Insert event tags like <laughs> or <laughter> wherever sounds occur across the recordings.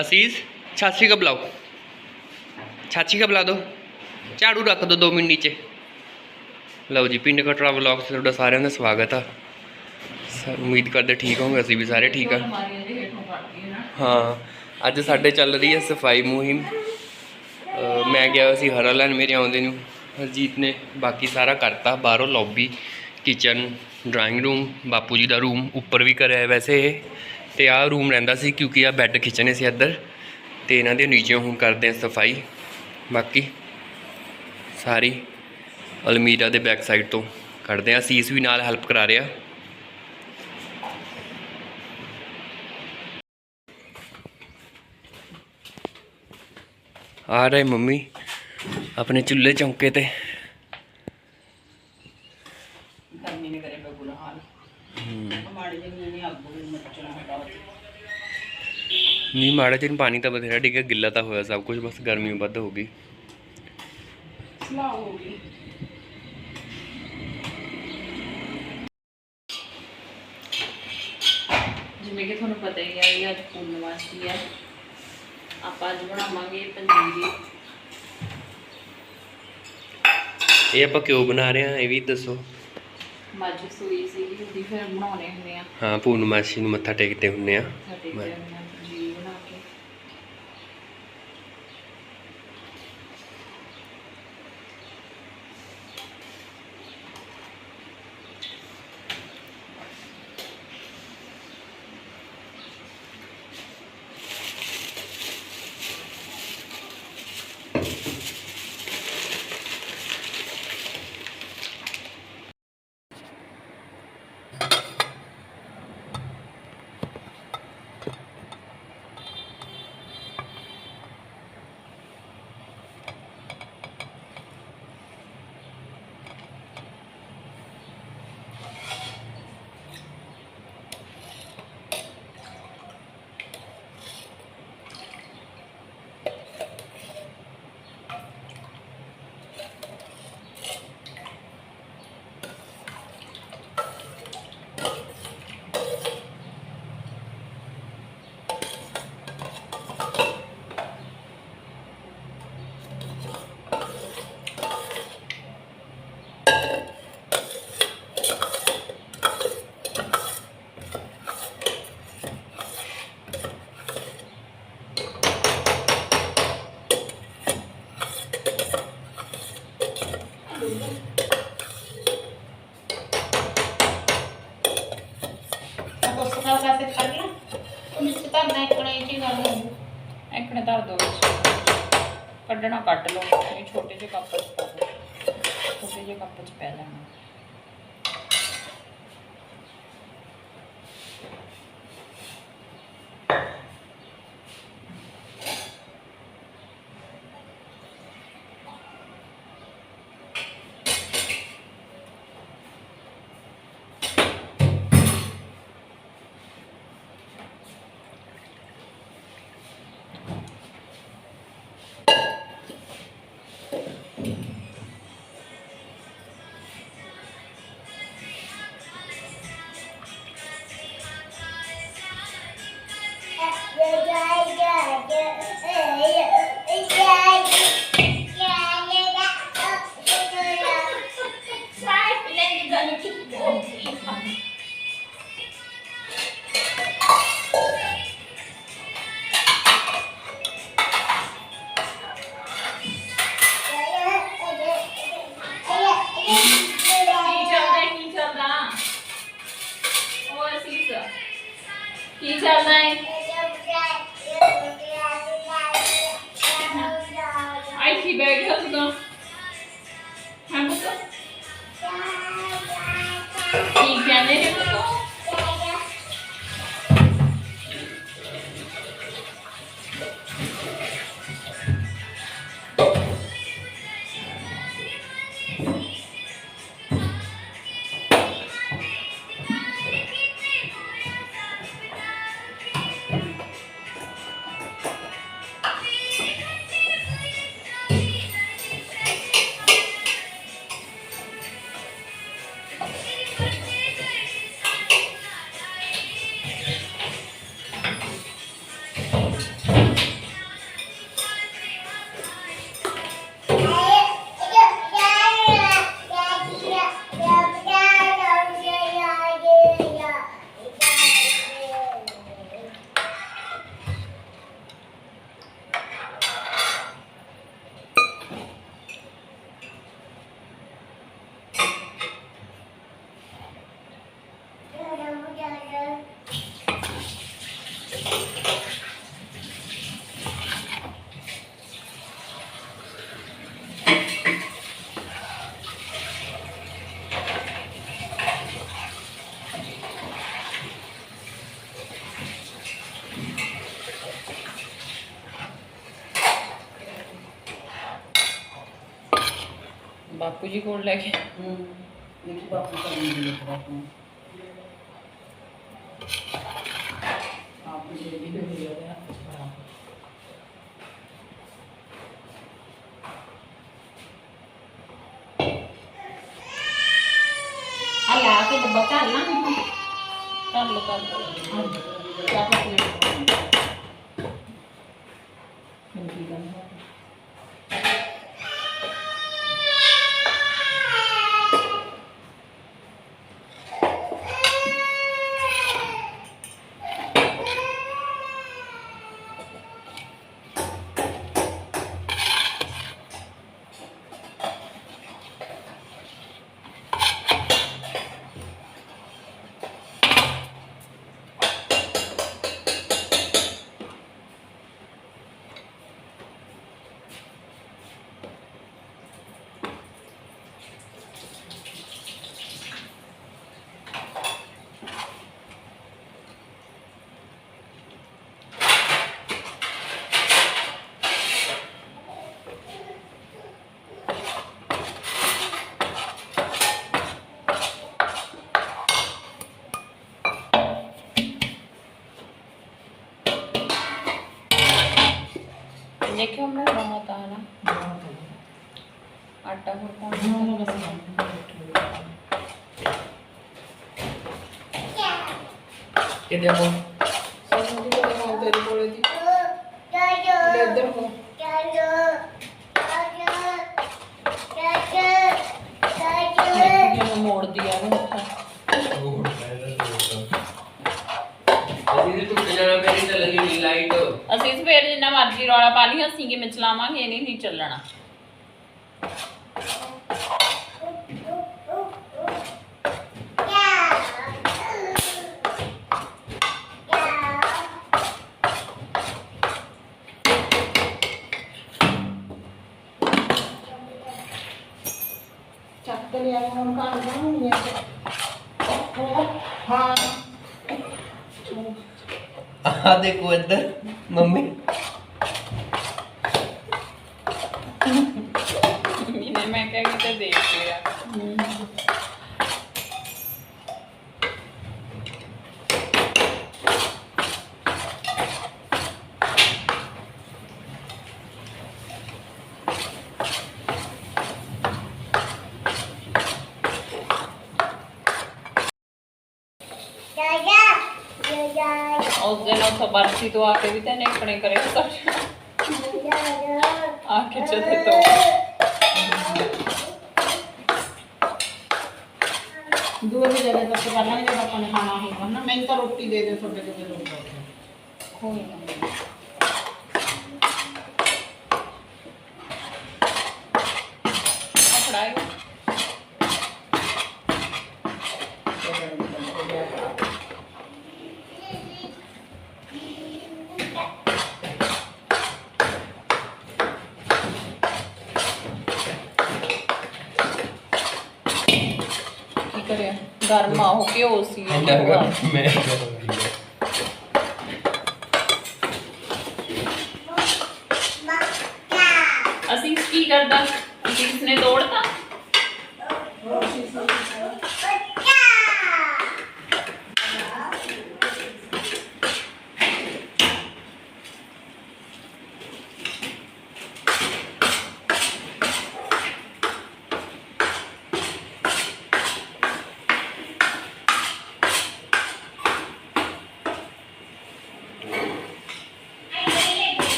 ਅਸੀਸ ਛਾਛੀ ਕਾ ਬੁਲਾਓ ਛਾਛੀ ਕਾ ਬੁਲਾ ਦੋ? ਝਾੜੂ ਰੱਖ ਦੋ 2 ਮਿੰਟ ਨੀਚੇ। ਲਓ ਜੀ ਪਿੰਡ ਕਟਰਾ ਵਲੌਗ 'ਚ ਤੁਹਾਡਾ ਸਾਰਿਆਂ ਦਾ ਸਵਾਗਤ ਆ। ਉਮੀਦ ਕਰਦੇ ਠੀਕ ਹੋਵੋਗੇ ਅਸੀਂ ਵੀ ਸਾਰੇ ਠੀਕ ਆ। ਹਾਂ ਅੱਜ ਸਾਡੇ ਚੱਲ ਰਹੀ ਹੈ ਸਫ਼ਾਈ ਮੁਹਿੰਮ। ਮੈਂ ਗਿਆ ਸੀ ਹਰਾ ਲੈਣ ਮੇਰੇ ਆਉਂਦੇ ਨੂੰ। ਹਰਜੀਤ ਨੇ ਬਾਕੀ ਸਾਰਾ ਕਰਤਾ ਬਾਹਰੋਂ ਲੌਬੀ ਕਿਚਨ ਡਰਾਇੰਗ ਰੂਮ ਬਾਪੂ ਜੀ ਦਾ ਰੂਮ ਉੱਪਰ ਵੀ ਕਰਿਆ ਵੈਸੇ ਇਹ। ਤੇ ਆਹ ਰੂਮ ਰਹਿੰਦਾ ਸੀ ਕਿਉਂਕਿ ਆ ਬੈੱਡ ਖਿੱਚਣੇ ਸੀ ਇੱਧਰ ਤੇ ਇਹਨਾਂ ਦੇ ਨੀਚੇ ਹੁਣ ਕਰਦੇ ਆ ਸਫ਼ਾਈ। ਬਾਕੀ ਸਾਰੀ ਅਲਮੀਰਾ ਦੇ ਬੈਕ ਸਾਈਡ ਤੋਂ ਕੱਢਦੇ ਆ ਸੀਸ ਵੀ ਨਾਲ ਹੈਲਪ ਕਰਾ ਰਿਹਾ। ਆ ਰਹੇ ਮੰਮੀ ਆਪਣੇ ਚੁੱਲ੍ਹੇ ਚੌਂਕੇ ਤੇ। ਗਰਮੀ ਨੇ ਕਰੇ ਬੇ ਮਾੜੇ ਜਿਹੇ ਨੇ ਅੱਗ ਵੀ ਮੱਚਣਾ ਹਟਾਓ ਨਹੀਂ ਮਾੜਾ ਜਿਹਾ ਪਾਣੀ ਤਾਂ ਬਥੇਰਾ ਡਿੱਗਿਆ ਗਿੱਲਾ ਤਾਂ ਹੋਇਆ ਸਭ ਕੁਝ ਬਸ ਗਰਮੀ ਵੱਧ ਹੋ ਗਈ। ਸਲਾਹ ਹੋ ਗਈ। ਜਿਵੇਂ ਕਿ ਤੁਹਾਨੂੰ ਪਤਾ ਹੀ ਹੈ ਵੀ ਅੱਜ ਪੂਰਨਮਾਸ਼ੀ ਹੈ ਆਪਾਂ ਅੱਜ ਬਣਾਵਾਂਗੇ ਪੰਜੀਰੀ। ਇਹ ਆਪਾਂ ਕਿਉਂ ਬਣਾ ਰਹੇ ਹਾਂ ਇਹ ਵੀ ਦੱਸੋ। ਮੱਝ ਸੂਈ ਸੀ ਉਹਦੀ ਫਿਰ ਬਣਾਉਣੇ ਹੁੰਦੇ ਆ। ਹਾਂ ਪੂਰਨਮਾਸ਼ੀ ਨੂੰ ਮੱਥਾ ਟੇਕਦੇ ਹੁੰਨੇ ਆ। ਸਾਡੇ ਮੈਂ- ਘਰ ਨਾਲ ਪੰਜੀਰੀ ਬਣਾ ਕੇ ਪੁਸਤਕਾਂ ਕਾਸੇ ਕਰ ਲਿਆ ਮਿਸ ਤਾਂ ਨਾ ਇਕਣੇ ਜੀ ਗੱਲ ਹੁੰਦੀ ਐਕਣੇ ਧਰ ਦੋ ਵਿੱਚ ਕੱਢਣਾ, ਕੱਢ ਲਓ ਇਹ ਛੋਟੇ ਜਿਹੇ ਕੱਪ ਚ ਪਾ ਦਿਓ। ਛੋਟੇ ਜਿਹੇ ਕੱਪ ਚ ਪੈ ਜਾਣਾ టీచర్లై Ayşe böyle hazırlan. Hem bu da. İlgilenleri bu da. ਆਈ ਸੀ ਬੈਠ ਹੋ ਤੂੰ ਹਾਂ ਪੁੱਤ ਕੀ ਕਹਿੰਦੇ ਨੇ ਪੁੱਤ ਬਾਪੂ ਜੀ ਕੋਲ ਲੈ ਕੇ। ਆ ਲਾ ਕੇ ਡੱਬਾ ਧਰ ਲਾਂ। ਕਰ ਲੋ ਕਰ ਲੋ ਚਾਹ ਪੀਣਾ ਦੇਖਿਓ ਮੈਂ ਬਹੁਤ ਆ ਨਾ। ਆਟਾ ਹੋਰ ਪਾਉਣਾ ਇਹ ਦੇਖੋ ਜਿਵੇਂ ਮੋੜਦੀ ਆ ਉਹ ਮੱਥਾ ਦੀਦੀ ਤੂੰ ਜਾਣਾ ਮੇਰੀ ਤਾਂ ਲੱਗੀ ਨਹੀਂ ਲਾਈਟ ਅਸੀਂ ਸਵੇਰ ਜਿੰਨਾ ਮਰਜ਼ੀ ਰੌਲਾ ਪਾ ਲਈ ਅਸੀਂ ਕਿਵੇਂ ਚਲਾਵਾਂਗੇ ਇਹ ਨਹੀਂ ਨਹੀਂ ਚੱਲਣਾ। ਚੱਕ ਕੇ ਲਿਆ ਹੁਣ ਕਾਣ ਬਣਾਉਣੀ ਹੈ ਹਾਂ। ਆ ਦੇਖੋ ਇੱਧਰ ਮੰਮੀ ਇਹਨੇ ਮੈਂ ਕਿਹਾ ਕਿਤੇ ਦੇਖ ਲਿਆ ਉੱਥੋਂ ਬਰਸੀ ਤੋਂ ਆ ਕੇ ਵੀ ਤੇ ਨੇ ਆਪਣੇ ਕਰੇ ਸਭ ਆ ਕੇ ਚਲੇ ਤੋਂ ਦੂਏ ਵੀ ਜਗ੍ਹਾ ਤੇ ਕਰ ਲਾਂਗੇ ਜਦੋਂ ਆਪਾਂ ਨੇ ਖਾਣਾ ਹੋਊਗਾ ਨਾ ਮੈਨੂੰ ਤਾਂ ਰੋਟੀ ਦੇ ਦੇ ਤੁਹਾਡੇ ਕੋਲ ਲੋਕ ਕੋਈ ਨਾ ਆ ਫੜਾਈ ਕੀ ਕਰਿਆ ਗਰਮ ਆ ਹੋ ਕੇ ਹੋ ਸੀ ਮੈਂ ਅਸੀਂ ਕੀ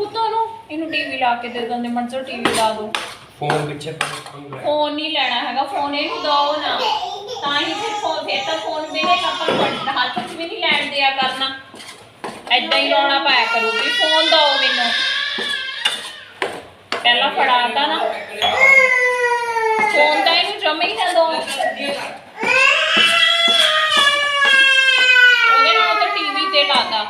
ਪੁੱਤ ਉਹਨੂੰ ਇਹਨੂੰ ਟੀਵੀ ਲਾ ਕੇ ਦੇ ਦਿੰਦੇ ਮਨਸਰ ਟੀਵੀ ਲਾ ਦੋ। ਫੋਨ ਪਿੱਛੇ ਫੋਨ ਨਹੀਂ ਲੈਣਾ ਹੈਗਾ ਫੋਨ ਇਹਨੂੰ ਦੋ ਨਾ। ਤਾਂ ਹੀ ਫਿਰ ਫੋਨ ਫਿਰ ਤਾਂ ਫੋਨ ਮੇਰੇ ਨੂੰ ਵੱਡਾ ਹੱਥ 'ਚ ਵੀ ਨਹੀਂ ਲੈਣ ਦਿਆ ਕਰਨਾ। ਐਦਾਂ ਹੀ ਰੌਣਾ ਪਾਇਆ ਕਰੂਗੀ। ਫੋਨ ਦੋ ਮੈਨੂੰ। ਪਹਿਲਾਂ ਫੜਾਤਾ ਨਾ। ਫੋਨ ਤਾਂ ਇਹਨੂੰ ਜਮੇ ਹੀ ਨਾ ਦੋ ਉਹਦੇ ਨਾਲ ਤਾਂ ਟੀਵੀ ਤੇ ਲਾਤਾ।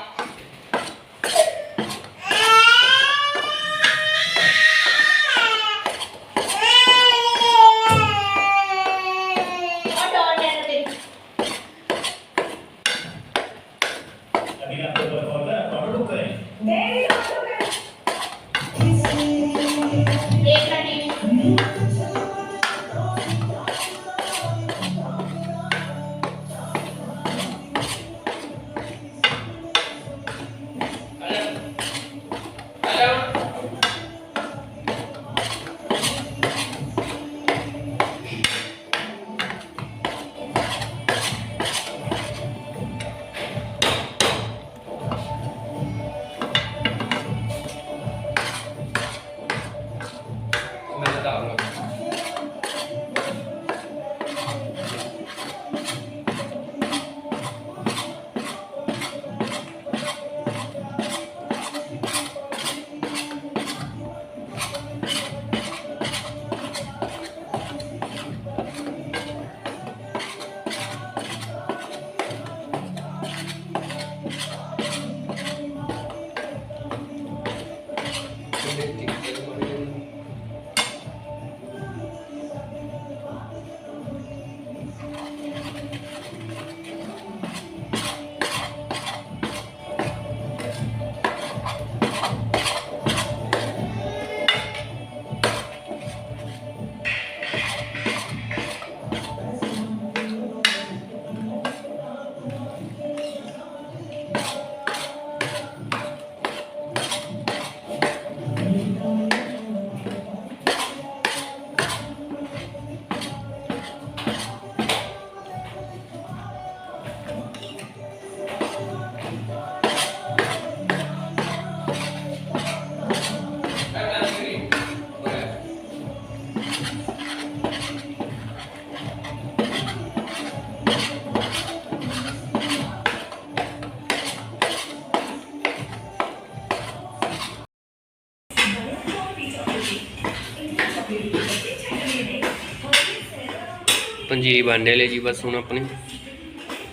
ਪੰਜੀਰੀ ਬਣਨੇ ਲਈ ਜੀ ਬਸ ਹੁਣ ਆਪਣੀ।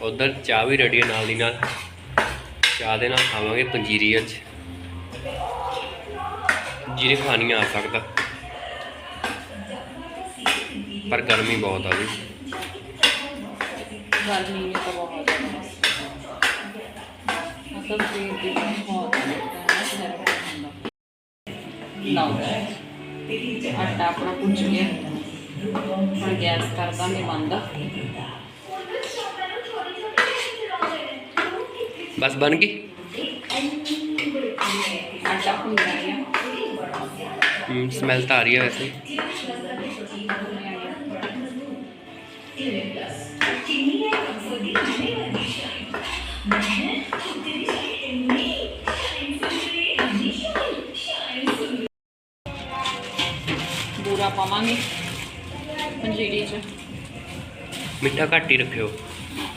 ਉਧਰ ਚਾਹ ਵੀ ਰੈਡੀ ਨਾਲ ਦੀ ਨਾਲ। ਚਾਹ ਦੇ ਨਾਲ ਖਾਵਾਂਗੇ ਪੰਜੀਰੀ ਅੱਜ। ਜਿਹਨੇ ਖਾਣੀ ਆ ਸਕਦਾ। ਪਰ ਗਰਮੀ ਬਹੁਤ ਆ ਵੀ ਗਰਮੀ ਨੇ ਤਾਂ ਬਹੁਤ ਜ਼ਿਆਦਾ ਮਤਲਬ ਸਵੇਰ ਦੀ ਬਹੁਤ ਜ਼ਿਆਦਾ ਲਓ ਆਟਾ ਆਪਣਾ ਪੁੱਜ ਗਿਆ ਹੁਣ ਗੈਸ ਕਰ ਦਾਂਗੇ ਬੰਦ। ਬਸ ਬਣ ਗਈ? ਆਟਾ ਭੁੰਨ ਗਿਆ। ਸਮੈਲ ਤਾਂ ਆ ਰਹੀ ਹੈ ਵੈਸੇ। ਬੂਰਾ ਪਾਵਾਂਗੇ। ਪੰਜੀਰੀ ਚ। ਮਿੱਠਾ ਘੱਟ ਹੀ ਰੱਖਿਓ।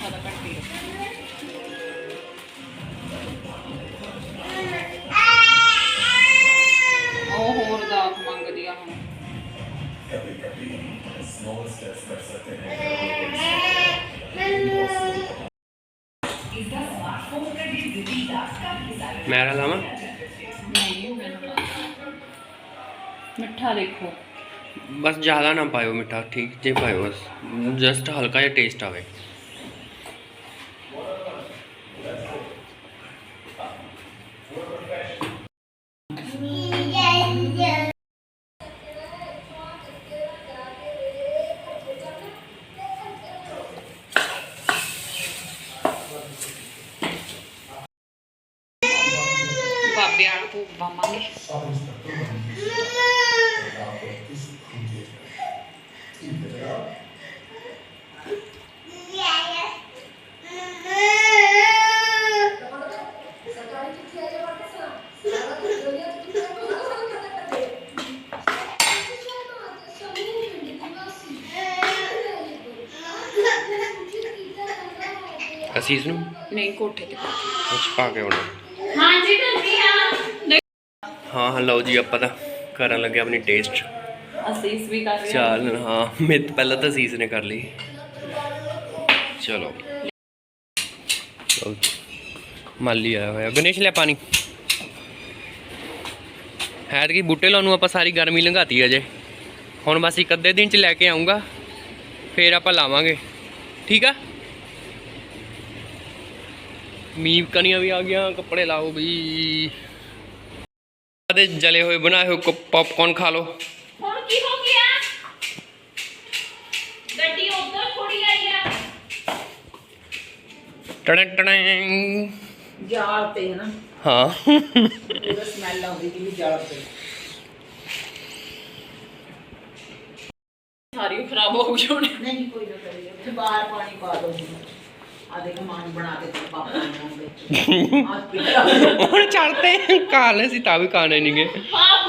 ਆਦਾ ਕੱਟੀ ਉਹ ਹੋਰ ਦਾਖ ਮੰਗਦੀ ਆ ਹੁਣ ਮੈਰਾ ਲਾਵਾਂ? ਨਹੀਂ ਮੈਨੂੰ ਨਾ। ਮਿੱਠਾ ਦੇਖੋ। ਬਸ ਜ਼ਿਆਦਾ ਨਾ ਪਾਇਓ ਮਿੱਠਾ ਠੀਕ? ਜੇ ਪਾਇਓ ਬਸ ਜਸਟ ਹਲਕਾ ਜਿਹਾ ਟੇਸਟ ਆਵੇ। ਬਿਆਨ ਭੂਤ ਪਾਵਾਂਗੇ ਅਸੀਂ ਇਸ ਨੂੰ ਨਹੀਂ ਕੋਠੇ ਤੇ ਪਾ ਕੇ। ਅੱਛਾ ਪਾ ਕੇ ਆਉਣਾ ਹਾਂਜੀ ਤੁਸੀਂ ਹਾਂ ਹਾਂ ਲਓ ਜੀ ਆਪਾਂ ਤਾਂ ਕਰਨ ਲੱਗੇ ਆਪਣੀ ਟੇਸਟ ਅਸੀਸ ਵੀ ਕਰ ਰਿਹਾ ਚਾਲ ਹਾਂ ਤੋਂ ਪਹਿਲਾਂ ਤਾਂ ਅਸੀਸ ਨੇ ਕਰ ਲਈ। ਚਲੋ। ਮਾਲੀ ਆਇਆ ਹੋਇਆ। ਗਣੇਸ਼ ਲੈ ਪਾਣੀ। ਹੈ ਕਿ ਬੂਟੇ ਲਾਉਣ ਨੂੰ ਆਪਾਂ ਸਾਰੀ ਗਰਮੀ ਲੰਘਾਤੀ ਅਜੇ। ਹੁਣ ਬਸ ਇੱਕ ਅੱਧੇ ਦਿਨ ਚ ਲੈ ਕੇ ਆਉਂਗਾ ਫੇਰ ਆਪਾਂ ਲਾਵਾਂਗੇ। ਠੀਕ ਆ? ਮੀਂਹ ਕਣੀਆਂ ਵੀ ਆ ਗਿਆ ਕੱਪੜੇ ਲਾਓ ਵੀ ਦੇ ਜਲੇ ਹੋਏ ਬਣਾਏ ਹੋਏ ਪੌਪਕੌਰਨ ਖਾ ਲਓ। ਹੁਣ ਕੀ ਹੋ ਗਿਆ? ਗੱਡੀ ਉੱਧਰ ਥੋੜੀ ਆਈ ਆ। ਟੜੰ ਟੜੰ ਜਾਲ ਤੇ ਨਾ। ਹਾਂ। ਉਹਦਾ ਸਮੈਲ ਆਉਂਦੀ ਕਿ ਜਾਲ ਤੇ। ਸਾਰੀ ਖਰਾਬ ਹੋ ਗਈ ਹੁਣ। ਨਹੀਂ ਕੋਈ ਨਾ ਕਰੀ। ਉੱਥੇ ਬਾਹਰ ਪਾਣੀ ਪਾ ਦੋ ਆ ਦੇਖ ਮਾਨ ਬਣਾ ਕੇ ਤੇ ਪਾਪਾ ਨੂੰ ਵਿੱਚ <laughs> ਹੁਣ ਚੜਤੇ ਕਾਲੇ ਸੀ ਤਾਂ ਵੀ ਕਾਣੇ ਨਹੀਂਗੇ